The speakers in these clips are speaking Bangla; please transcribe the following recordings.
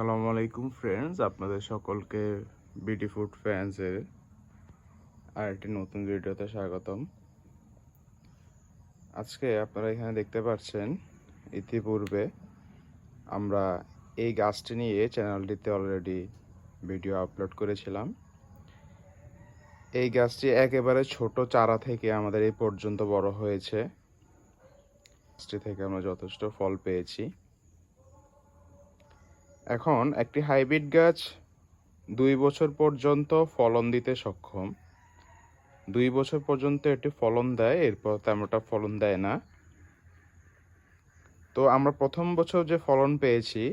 সালামু আলাইকুম ফ্রেন্ডস আপনাদের সকলকে বিটি ফুড ফ্যান্সের আর একটি নতুন ভিডিওতে স্বাগতম। আজকে আপনারা এখানে দেখতে পাচ্ছেন, ইতিপূর্বে আমরা এই গাছটি নিয়ে চ্যানেলটিতে অলরেডি ভিডিও আপলোড করেছিলাম। এই গাছটি একেবারে ছোট চারা থেকে আমাদের এই পর্যন্ত বড় হয়েছে। গাছটি থেকে আমরা যথেষ্ট ফল পেয়েছি। এখন একটি হাইব্রিড গাছ দুই বছর পর্যন্ত ফলন দিতে সক্ষম। দুই বছর পর্যন্ত এটি ফলন দেয়, এরপর তেমনটা ফলন দেয় না। তো আমরা প্রথম বছর যে ফলন পেয়েছি,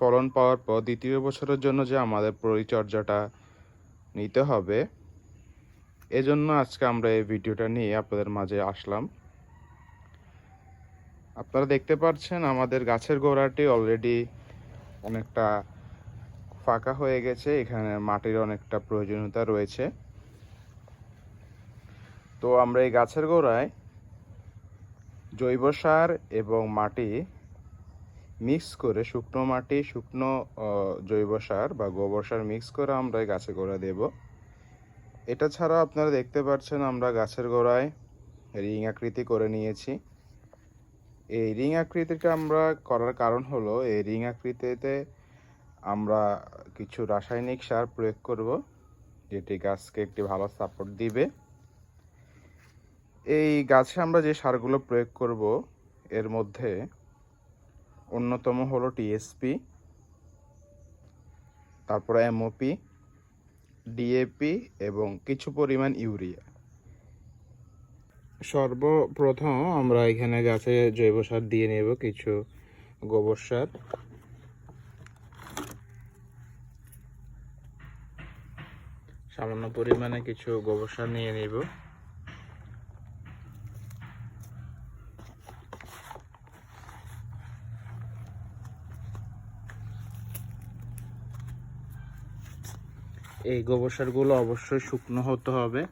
ফলন পাওয়ার পর দ্বিতীয় বছরের জন্য যে আমাদের পরিচর্যাটা নিতে হবে, এজন্য আজকে আমরা এই ভিডিওটা নিয়ে আপনাদের মাঝে আসলাম। আপনারা দেখতে পাচ্ছেন আমাদের গাছের গোড়াটি অলরেডি অনেকটা ফাঁকা হয়ে গেছে, এখানে মাটির অনেকটা প্রয়োজনীয়তা রয়েছে। তো আমরা এই গাছের গোড়ায় জৈব সার এবং মাটি মিক্স করে শুকনো মাটি, শুকনো জৈব সার বা গোবর সার মিক্স করে আমরা এই গাছে গোড়া দেব। এটা ছাড়া আপনারা দেখতে পাচ্ছেন আমরা গাছের গোড়ায় রিং আকৃতি করে নিয়েছি। এই রিং আকৃতিটা আমরা করার কারণ হলো, এই রিং আকৃতিতে আমরা কিছু রাসায়নিক সার প্রয়োগ করব, যেটি গাছকে একটি ভালো সাপোর্ট দিবে। এই গাছে আমরা যে সারগুলো প্রয়োগ করব, এর মধ্যে অন্যতম হলো টিএসপি তারপরে এমওপি ডিএপি এবং কিছু পরিমাণ ইউরিয়া। সর্বপ্রথম আমরা এখানে গাছে জৈব সার দিয়ে নেব কিছু গোবর সার। সামান্য পরিমাণে কিছু গোবর সার নিয়ে নেব। এই গোবর সারগুলো অবশ্যই শুকনো হতে হবে।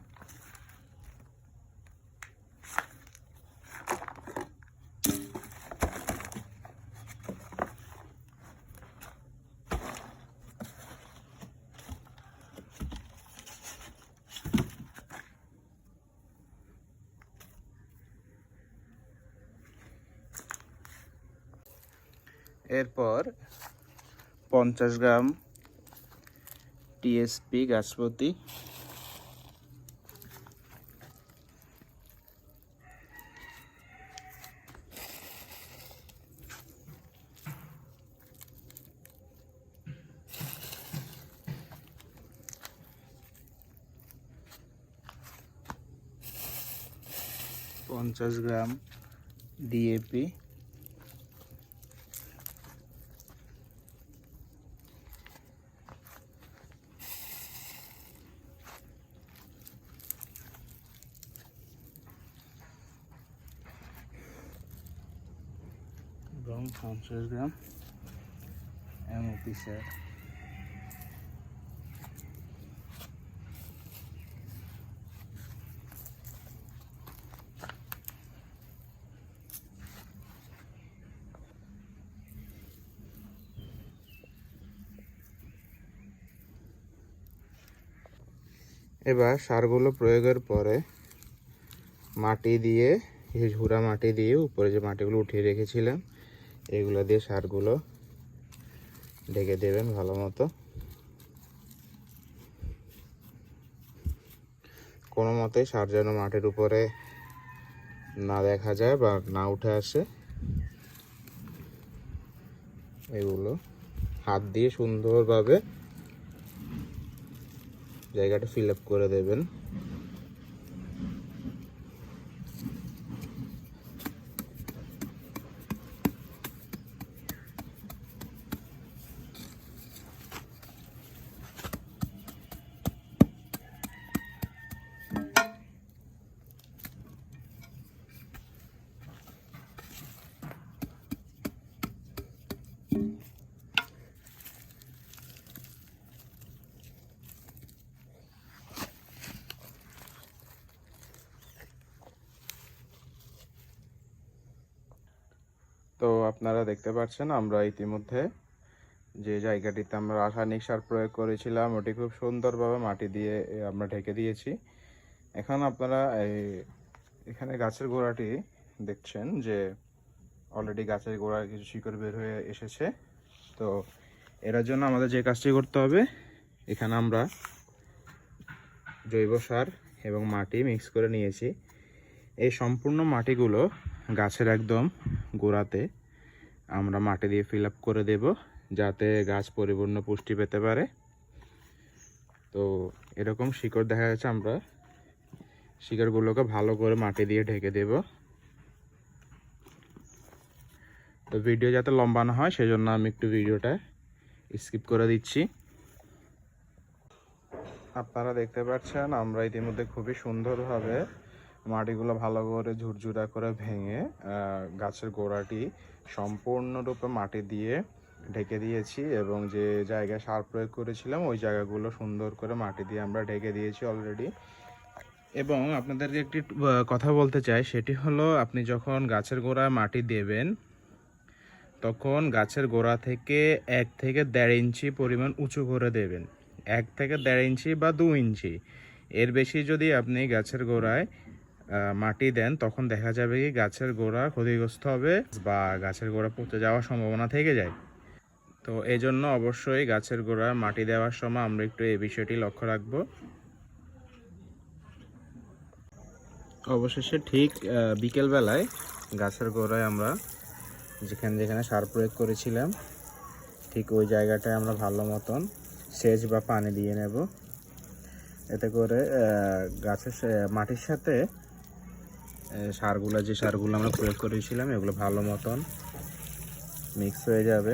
এরপর পঞ্চাশ গ্রাম টিএসপি গাছপতি। পঞ্চাশ গ্রাম ডিএপি। এবং পঞ্চাশ গ্রাম এমওপি স্যার এবার সারগুলো প্রয়োগের পরে মাটি দিয়ে ঝুরা মাটি দিয়ে উপরে যে মাটিগুলো উঠিয়ে রেখেছিলাম এগুলো দিয়ে সারগুলো ঢেকে দেবেন ভালো মতো। কোনো মতে সার যেন মাটির উপরে না দেখা যায় বা না উঠে আসে। এগুলো হাত দিয়ে সুন্দরভাবে জায়গাটা ফিল আপ করে দেবেন। তো আপনারা দেখতে পাচ্ছেন, আমরা ইতিমধ্যে যে জায়গাটিতে আমরা রাসায়নিক সার প্রয়োগ করেছিলাম, ওটি খুব সুন্দরভাবে মাটি দিয়ে আমরা ঢেকে দিয়েছি। এখন আপনারা এই, এখানে গাছের গোড়াটি দেখছেন যে অলরেডি গাছের গোড়ায় কিছু শিকড় বের হয়ে এসেছে। তো এটার জন্য আমাদের যে কাজটি করতে হবে, এখানে আমরা জৈব সার এবং মাটি মিক্স করে নিয়েছি। এই সম্পূর্ণ মাটিগুলো গাছের একদম গোড়াতে আমরা মাটি দিয়ে ফিল করে দেব, যাতে গাছ পরিপূর্ণ পুষ্টি পেতে পারে। তো এরকম শিকড় দেখা যাচ্ছে আমরা, শিকড়গুলোকে ভালো করে মাটি দিয়ে ঢেকে দেব। তো ভিডিও যাতে লম্বা না হয়, সেজন্য আমি একটু ভিডিওটা স্কিপ করে দিচ্ছি। আপনারা দেখতে পাচ্ছেন, আমরা ইতিমধ্যে খুবই সুন্দরভাবে মাটিগুলো ভালো করে ঝুরঝুরা করে ভেঙে গাছের গোড়াটি সম্পূর্ণরূপে মাটি দিয়ে ঢেকে দিয়েছি এবং যে জায়গায় সার প্রয়োগ করেছিলাম, ওই জায়গাগুলো সুন্দর করে মাটি দিয়ে আমরা ঢেকে দিয়েছি অলরেডি এবং আপনাদেরকে একটি কথা বলতে চাই, সেটি হলো আপনি যখন গাছের গোড়ায় মাটি দেবেন, তখন গাছের গোড়া থেকে এক থেকে দেড় ইঞ্চি পরিমাণ উঁচু করে দেবেন। এক থেকে দেড় ইঞ্চি বা দু ইঞ্চি। এর বেশি যদি আপনি গাছের গোড়ায় মাটি দেন, তখন দেখা যাবে কি গাছের গোড়া ক্ষতিগ্রস্ত হবে বা গাছের গোড়া পচে যাওয়ার সম্ভাবনা থেকে যায়। তো এই জন্য অবশ্যই গাছের গোড়ায় মাটি দেওয়ার সময় আমরা একটু এই বিষয়টি লক্ষ্য রাখব। অবশেষে ঠিক বিকেলবেলায় গাছের গোড়ায় আমরা যেখানে যেখানে সার প্রয়োগ করেছিলাম, ঠিক ওই জায়গাটায় আমরা ভালো মতন সেচ বা পানি দিয়ে নেব। এতে করে গাছের মাটির সাথে সারগুলো যে সারগুলো আমরা প্রয়োগ করেছিলাম এগুলো ভালো মতন মিক্স হয়ে যাবে।